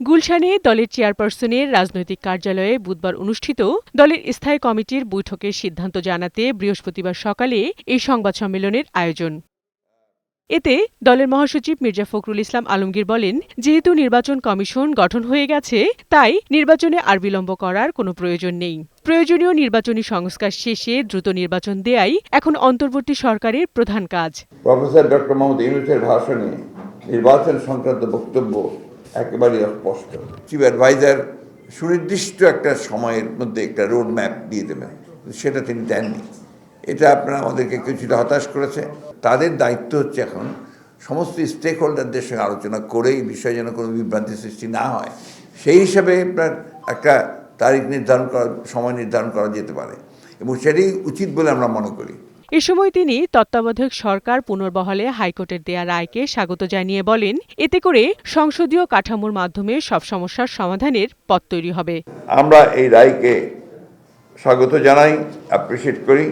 গুলশানে দলের চেয়ারপারসনের রাজনৈতিক কার্যালয়ে বুধবার অনুষ্ঠিত দলের স্থায়ী কমিটির বৈঠকের সিদ্ধান্ত জানাতে বৃহস্পতিবার সকালে এই সংবাদ সম্মেলনের আয়োজন। এতে দলের মহাসচিব মির্জা ফখরুল ইসলাম আলমগীর বলেন, যেহেতু নির্বাচন কমিশন গঠন হয়ে গেছে, তাই নির্বাচনে আর বিলম্ব করার কোনো প্রয়োজন নেই। প্রয়োজনীয় নির্বাচনী সংস্কার শেষে দ্রুত নির্বাচন দেয়াই এখন অন্তর্বর্তী সরকারের প্রধান কাজ। প্রফেসর ডক্টর মোহাম্মদ ইউনুসের ভাষণে নির্বাচন সংক্রান্ত বক্তব্য একেবারেই অস্পষ্ট। চিফ অ্যাডভাইজার সুনির্দিষ্ট একটা সময়ের মধ্যে একটা রোড ম্যাপ দিয়ে দেবেন। সেটা তিনি দেননি। এটা আপনারা আমাদেরকে কিছুটা হতাশ করেছে। তাদের দায়িত্ব হচ্ছে এখন সমস্ত স্টেক হোল্ডারদের সঙ্গে আলোচনা করে এই বিষয়ে যেন কোনো বিভ্রান্তি সৃষ্টি না হয়। সেই হিসাবে আপনার একটা তারিখ নির্ধারণ করা, সময় নির্ধারণ করা যেতে পারে। এবং সেটাই উচিত বলে আমরা মনে করি। এ সময় তিনি তত্ত্বাবধায়ক সরকার পুনর্বহালে হাইকোর্টের দেয়া রায়কে স্বাগত জানিয়ে বলেন এতে করে সংসদীয় কাঠামোর মাধ্যমে সব সমস্যার সমাধানের পথ তৈরি হবে। আমরা এই রায়কে স্বাগত জানাই অ্যাপ্রিসিয়েট করি।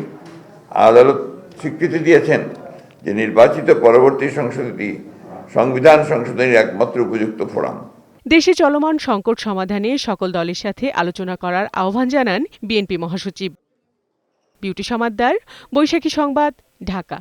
আদালত স্বীকৃতি দিয়েছেন যে নির্বাচিত পরবর্তী সংসদটি সংবিধান সংশোধনের একমাত্র উপযুক্ত ফোরাম। দেশে চলমান সংকট সমাধানে সকল দলের সাথে আলোচনা করার আহ্বান জানান বিএনপি মহাসচিব। বিউটি সমাদ্দার বৈশাখী সংবাদ ঢাকা।